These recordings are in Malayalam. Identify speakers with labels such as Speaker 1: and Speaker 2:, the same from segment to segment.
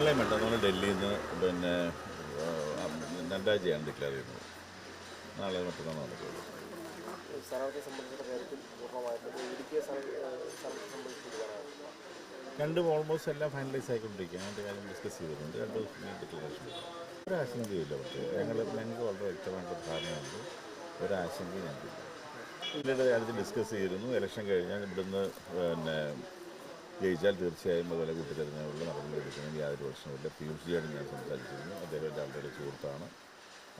Speaker 1: നാളെ നമ്മൾ ഡൽഹിയിൽ നിന്ന് പിന്നെ രണ്ടാഴ്ചയാണ് ഡിക്ലെയർ ചെയ്യുന്നത് നാളെ മറ്റന്നാൾ നടക്കുള്ളൂ. രണ്ടും ഓൾമോസ്റ്റ് എല്ലാം ഫൈനലൈസ് ആയിക്കൊണ്ടിരിക്കുക അതിന്റെ കാര്യം ഡിസ്കസ് ചെയ്തിട്ടുണ്ട്. രണ്ട് ദിവസം ഡിക്ലറേഷൻ ഒരു ആശങ്കയില്ല പക്ഷേ. ഞങ്ങൾ ഞങ്ങൾക്ക് വളരെ വ്യക്തമായിട്ട് ധാരണയുണ്ട്. ഒരു ആശങ്കയും ഞങ്ങൾക്കില്ല. ഇതിന്റെ കാര്യത്തിൽ ഡിസ്കസ് ചെയ്തിരുന്നു. ഇലക്ഷൻ കഴിഞ്ഞാൽ ഇവിടുന്ന് പിന്നെ ജയിച്ചാൽ തീർച്ചയായും അതുപോലെ കൂട്ടിത്തെരഞ്ഞെടുപ്പിൽ നടപടിയെടുക്കണമെങ്കിൽ യാതൊരു പ്രശ്നമില്ല പീയൂഷിയാണ് ഞാൻ സംസാരിച്ചിരുന്നു അദ്ദേഹം എന്റെ ആളുടെ സുഹൃത്താണ്.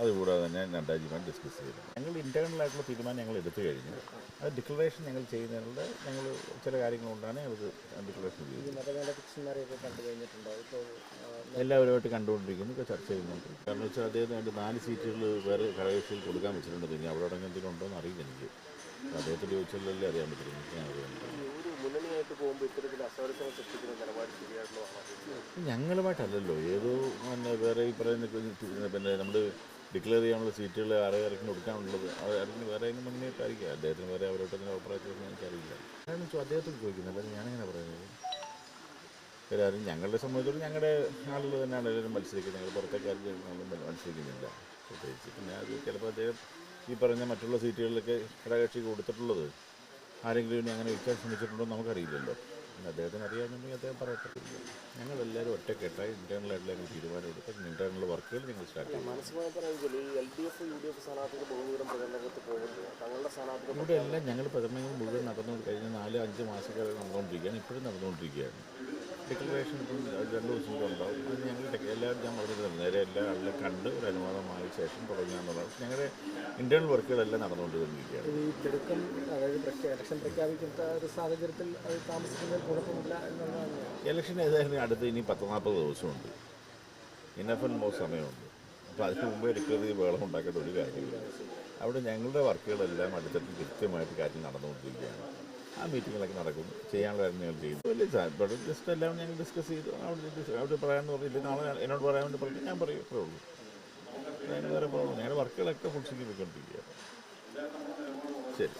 Speaker 1: അതുകൂടാതെ തന്നെ രണ്ടാഴ്ചയുമായി ഡിസ്കസ് ചെയ്തു ഞങ്ങൾ ഇന്റേർണലായിട്ടുള്ള തീരുമാനം ഞങ്ങൾ എടുത്തു കഴിഞ്ഞു. അത് ഡിക്ലറേഷൻ ഞങ്ങൾ ചെയ്യുന്നതിനുള്ള ഞങ്ങൾ ചില കാര്യങ്ങൾ
Speaker 2: കൊണ്ടാണ് ഞങ്ങൾ ഡിക്ലറേഷൻ ഇപ്പോൾ
Speaker 1: എല്ലാവരുമായിട്ട് കണ്ടുകൊണ്ടിരിക്കുന്നു. ചർച്ച ചെയ്യുന്നുണ്ട് കാരണം വെച്ചാൽ അദ്ദേഹത്തിന് രണ്ട് നാല് സീറ്റുകൾ വേറെ ഘടകകക്ഷിയിൽ കൊടുക്കാൻ വെച്ചിട്ടുണ്ട്. ഇനി അവിടെ അടങ്ങുന്നതിലുണ്ടോ ഉണ്ടോ എന്ന് അറിയില്ല എനിക്ക്. അദ്ദേഹത്തിന്റെ അദ്ദേഹത്തോട് ചോദിച്ചാലല്ലേ അറിയാൻ പറ്റുള്ളൂ എനിക്ക് ഞാൻ അറിയാൻ
Speaker 2: ഒരു മുന്നണിയായിട്ട്
Speaker 1: ഞങ്ങളുമായിട്ടല്ലല്ലോ. ഏതോ പിന്നെ വേറെ ഈ പറയുന്ന പിന്നെ- നമ്മൾ ഡിക്ലെയർ ചെയ്യാനുള്ള സീറ്റുകൾ ആരെ ഇറക്കി കൊടുക്കാനുള്ളത് ആരെങ്കിലും വേറെ എങ്കിലും മുന്നേറ്റായിരിക്കും അദ്ദേഹത്തിന് വേറെ അവരോട്ട് അങ്ങനെ അഭിപ്രായത്തിലൊന്നും എനിക്കറിയില്ല. അതാണ് ചോ- അദ്ദേഹത്തോട് ചോദിക്കുന്നില്ല അല്ലെങ്കിൽ ഞാനെങ്ങനെ പറയുന്നത്? എല്ലാവരും ഞങ്ങളുടെ സംബന്ധിച്ചിടത്തോളം ഞങ്ങളുടെ ആളുകൾ തന്നെയാണ് എല്ലാവരും മത്സരിക്കുന്നത്. ഞങ്ങൾ പുറത്തേക്ക് ആരും മത്സരിക്കുന്നില്ല. പ്രത്യേകിച്ച് പിന്നെ അത് ചിലപ്പോൾ അദ്ദേഹം ഈ പറഞ്ഞ മറ്റുള്ള സീറ്റുകളിലൊക്കെ ഘടകകക്ഷി കൊടുത്തിട്ടുള്ളത് ആരെങ്കിലും ഇനി അങ്ങനെ വിൽക്കാൻ ശ്രമിച്ചിട്ടുണ്ടോ നമുക്കറിയില്ലല്ലോ. പിന്നെ അദ്ദേഹത്തിന് അറിയാമെന്നുണ്ടെങ്കിൽ അദ്ദേഹം പറയട്ടെ. ഞങ്ങളെല്ലാവരും ഒറ്റക്കെട്ടായി ഇന്റേണലായിട്ടുള്ള ഞങ്ങൾ തീരുമാനം എടുത്ത് ഇന്റേണൽ വർക്കുകൾ ഞങ്ങൾ സ്റ്റാർട്ട് ചെയ്യും
Speaker 2: മാനസികമായി പറയുമെങ്കിൽ ഈ L D F U D F സ്ഥാനാർത്ഥികൾ ബഹുദൂരം പ്രചരണത്തിൽ പോകുമ്പോൾ തങ്ങളുടെ സ്ഥാനാർത്ഥികൾ
Speaker 1: ഇവിടെ എല്ലാം ഞങ്ങൾ പ്രചരണങ്ങൾ മുഴുവൻ നടന്നു കഴിഞ്ഞ നാല് അഞ്ച് മാസക്കാലം നടന്നുകൊണ്ടിരിക്കുകയാണ്. ഇപ്പോഴും നടന്നുകൊണ്ടിരിക്കുകയാണ്. ഡിക്ലറേഷൻ ഇപ്പം രണ്ട് ദിവസം കൂടെ ഉണ്ടാവും അത് ഞങ്ങൾ എല്ലാവരും ഞാൻ പറഞ്ഞിട്ടുണ്ട് നേരെ എല്ലാ ആളുകളെ കണ്ട് ഒരു അനുവാദമായ ശേഷം തുടങ്ങാന്നുള്ളത് ഞങ്ങളുടെ ഇന്റേണൽ വർക്കുകളെല്ലാം നടന്നുകൊണ്ടിരുന്നിരിക്കുകയാണ്
Speaker 2: ഈ തിടുക്കം അതായത് ഇലക്ഷൻ പ്രഖ്യാപിക്കുന്ന ഒരു സാഹചര്യത്തിൽ അത് കുഴപ്പമില്ല എന്നുള്ളതാണ്.
Speaker 1: ഇലക്ഷൻ ഏതായാലും അടുത്ത് ഇനി പത്ത് നാൽപ്പത് ദിവസമുണ്ട് ഇന്നഫൻ മോ സമയമുണ്ട്. അപ്പോൾ അതിന് മുമ്പേ എടുക്കുന്നത് വേളം ഉണ്ടാക്കേണ്ട ഒരു കാര്യമില്ല. അവിടെ ഞങ്ങളുടെ വർക്കുകളെല്ലാം അടുത്തിട്ട് കൃത്യമായിട്ട് കാര്യം നടന്നുകൊണ്ടിരിക്കുകയാണ്. ആ മീറ്റിങ്ങിലൊക്കെ നടക്കും. ചെയ്യാനുള്ള കാര്യം ഞങ്ങൾ ചെയ്യും വലിയ ഇവിടെ ജസ്റ്റ് എല്ലാം ഞങ്ങൾ ഡിസ്കസ് ചെയ്തു. അവിടെ അവിടെ പറയാമെന്ന് പറഞ്ഞില്ല നാളെ എന്നോട് പറയാൻ വേണ്ടി പറഞ്ഞു. ഞാൻ പറയും ഇത്രേ ഉള്ളൂ. അതിന് വേറെ പ്രോബ്ലം ഞങ്ങളുടെ വർക്കുകളൊക്കെ ഫുൾ പോയിക്കൊണ്ടിരിക്കുകയാണ് ശരി.